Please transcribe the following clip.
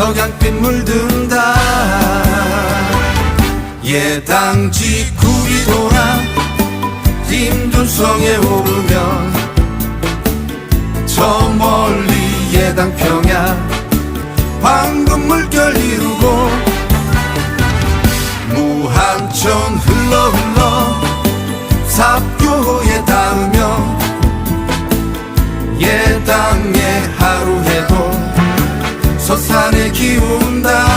석양빛 물든다 예당 지구이 돌아 김둔성에 오르면 저 멀리 예당 평야 황금 물결 이루고 무한천 흘러 흘러 삽교에 닿으며 서 산에 기운다